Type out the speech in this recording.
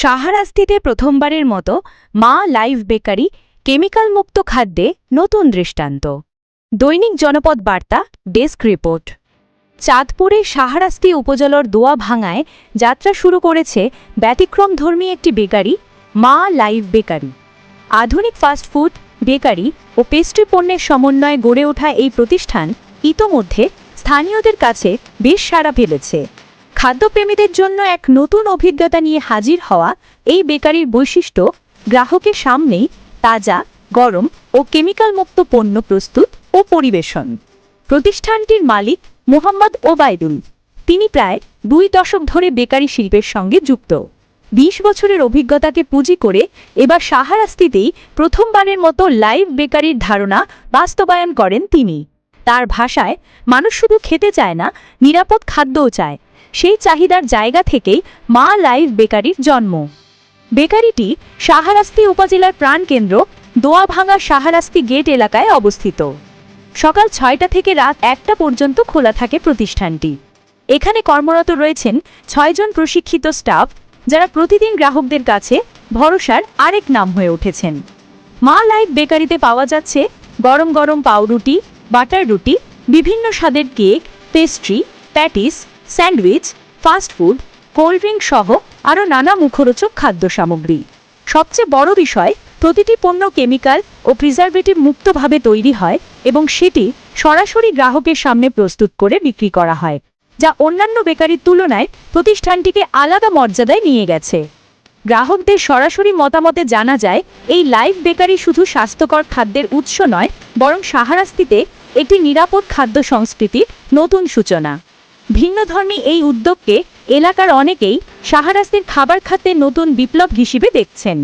সাহারাস্তিতে প্রথমবারের মতো মা লাইভ বেকারি কেমিক্যাল মুক্ত খাদ্যে নতুন দৃষ্টান্ত। দৈনিক জনপদ বার্তা, ডেস্ক রিপোর্ট। চাঁদপুরে সাহারাস্তি উপজেলার দোয়া ভাঙায় যাত্রা শুরু করেছে ব্যতিক্রমধর্মী একটি বেকারি, মা লাইভ বেকারি। আধুনিক ফাস্টফুড বেকারি ও পেস্ট্রি পণ্যের সমন্বয়ে গড়ে ওঠা এই প্রতিষ্ঠান ইতোমধ্যে স্থানীয়দের কাছে বেশ সাড়া ফেলেছে। খাদ্যপ্রেমীদের জন্য এক নতুন অভিজ্ঞতা নিয়ে হাজির হওয়া এই বেকারির বৈশিষ্ট্য গ্রাহকের সামনেই তাজা, গরম ও কেমিক্যাল মুক্ত পণ্য প্রস্তুত ও পরিবেশন। প্রতিষ্ঠানটির মালিক মোহাম্মদ ওবায়দুল। তিনি প্রায় দুই দশক ধরে বেকারি শিল্পের সঙ্গে যুক্ত। বিশ বছরের অভিজ্ঞতাকে পুঁজি করে এবার সাহারাস্তিতেই প্রথমবারের মতো লাইভ বেকারির ধারণা বাস্তবায়ন করেন তিনি। তার ভাষায় মানুষ শুধু খেতে চায় না, নিরাপদ খাদ্যও চায়। সেই চাহিদার জায়গা থেকেই মা লাইভ বেকারির জন্ম। বেকারিটি সাহারাস্তি উপজেলার প্রাণকেন্দ্র দোয়াভাঙা সাহারাস্তি গেট এলাকায় অবস্থিত। সকাল ছয়টা থেকে রাত একটা পর্যন্ত খোলা থাকে প্রতিষ্ঠানটি। এখানে কর্মরত রয়েছেন ছয়জন প্রশিক্ষিত স্টাফ যারা প্রতিদিন গ্রাহকদের কাছে ভরসার আরেক নাম হয়ে উঠেছেন। মা লাইভ বেকারিতে পাওয়া যাচ্ছে গরম গরম পাউরুটি, বাটার রুটি, বিভিন্ন স্বাদের cake, pastry, patties sandwich, fast food, cold drink সহ আরও নানা মুখরোচক খাদ্য সামগ্রী। সবচেয়ে বড় বিষয়, প্রতিটি পণ্য কেমিক্যাল ও প্রিজারভেটিভ মুক্তভাবে তৈরি হয় এবং সেটি সরাসরি গ্রাহকের সামনে প্রস্তুত করে বিক্রি করা হয়, যা অন্যান্য বেকারির তুলনায় প্রতিষ্ঠানটিকে আলাদা মর্যাদায় নিয়ে গেছে। গ্রাহকদের সরাসরি মতামতে জানা যায়, এই লাইভ বেকারি শুধু স্বাস্থ্যকর খাদ্যের উৎস নয়, বরং সাহারাস্তিতে একটি নিরাপদ খাদ্য সংস্কৃতির নতুন সূচনা। ভিন্নধর্মী এই উদ্যোগকে এলাকার অনেকেই সাহারাস্তির খাবার খাতে নতুন বিপ্লব হিসেবে দেখছেন।